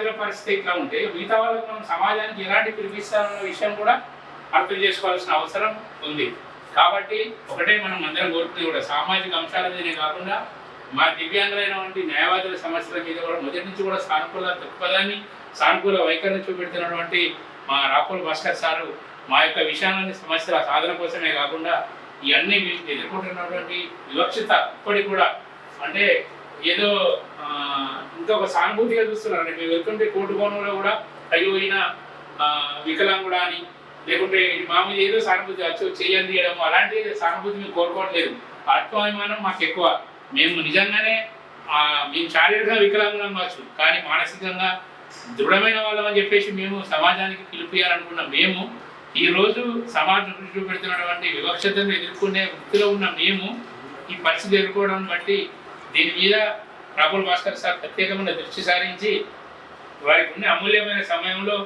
న్యాయవాదుల పరిస్థితి ఇట్లా ఉంటే మిగతా వాళ్ళకి మనం సమాజానికి ఎలాంటి పిలిపిస్తామన్న విషయం కూడా అర్థం చేసుకోవాల్సిన అవసరం ఉంది. కాబట్టి ఒకటే మనం అందరం కోరుకునేది కూడా సామాజిక అంశాల మీదనే కాకుండా మా దివ్యాంగులైనటువంటి న్యాయవాదుల సమస్యల మీద కూడా మొదటి నుంచి కూడా సానుకూల దృక్పథాన్ని సానుకూల వైఖరిని చూపెడుతున్నటువంటి మా రాకుల్ భాస్కర్ సారు మా యొక్క విషయాలని సమస్యల సాధన కోసమే కాకుండా ఇవన్నీ ఎదుర్కొంటున్నటువంటి వివక్షత ఇప్పటికి కూడా అంటే ఏదో ఆ, ఒక సానుభూతిగా చూస్తున్నారు మేము వెళ్తుంటే కోర్టు భవనంలో కూడా అయ్యో ఈయన వికలాంగుడా అని లేకుంటే మామూలు ఏదో సానుభూతి వచ్చి చేయండి తీయడం అలాంటి సానుభూతి మేము కోరుకోవట్లేదు. ఆత్మాభిమానం మాకు ఎక్కువ. మేము నిజంగానే మేము శారీరకంగా వికలాంగులం కావచ్చు కానీ మానసికంగా దృఢమైన వాళ్ళం అని చెప్పేసి మేము సమాజానికి పిలిపియాలనుకున్న మేము ఈ రోజు సమాజం చూపెడుతున్నటువంటి వివక్షతను ఎదుర్కొనే వృత్తిలో ఉన్న మేము ఈ పరిస్థితి ఎదుర్కోవడం బట్టి దీని మీద రాహుల్ భాస్కర్ సార్ ప్రత్యేకమైన దృష్టి సారించి వారికి ఉన్న అమూల్యమైన సమయంలో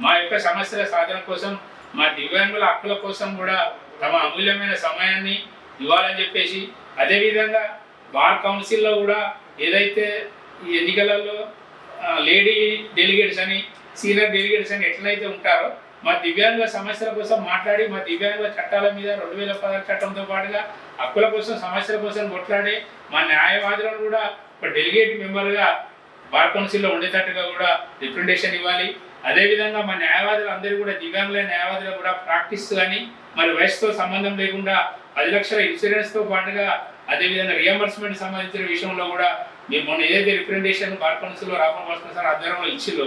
మా యొక్క సమస్యల సాధన కోసం మా దివ్యాంగుల హక్కుల కోసం కూడా తమ అమూల్యమైన సమయాన్ని ఇవ్వాలని చెప్పేసి అదేవిధంగా బార్ కౌన్సిల్లో కూడా ఏదైతే ఈ ఎన్నికలలో లేడీ డెలిగేట్స్ అని సీనియర్ డెలిగేట్స్ అని ఎట్లయితే ఉంటారో మా దివ్యాంగుల సమస్యల కోసం మాట్లాడి మా దివ్యాంగుల చట్టాల మీద రెండు వేల పదహారు చట్టంతో పాటుగా హక్కుల కోసం సమస్యల కోసం కొట్లాడి మా న్యాయవాదులను కూడా ఒక డెలిగేట్ మెంబర్గా బార్ కౌన్సిల్లో ఉండేటట్టుగా కూడా రిప్రజెంటేషన్ ఇవ్వాలి. అదేవిధంగా మా న్యాయవాదులు అందరూ కూడా దివ్యాంగుల న్యాయవాదులు కూడా ప్రాక్టీస్ కానీ మరి వయసుతో సంబంధం లేకుండా పది లక్షల ఇన్సూరెన్స్తో పాటుగా అదేవిధంగా రియంబర్స్మెంట్ సంబంధించిన విషయంలో కూడా మేము మొన్న ఏదైతే రిప్రజెంటేషన్ బార్ కౌన్సిల్లో రామన్ భాస్కర్ సార్ ఆధ్వర్యంలో ఇచ్చిందో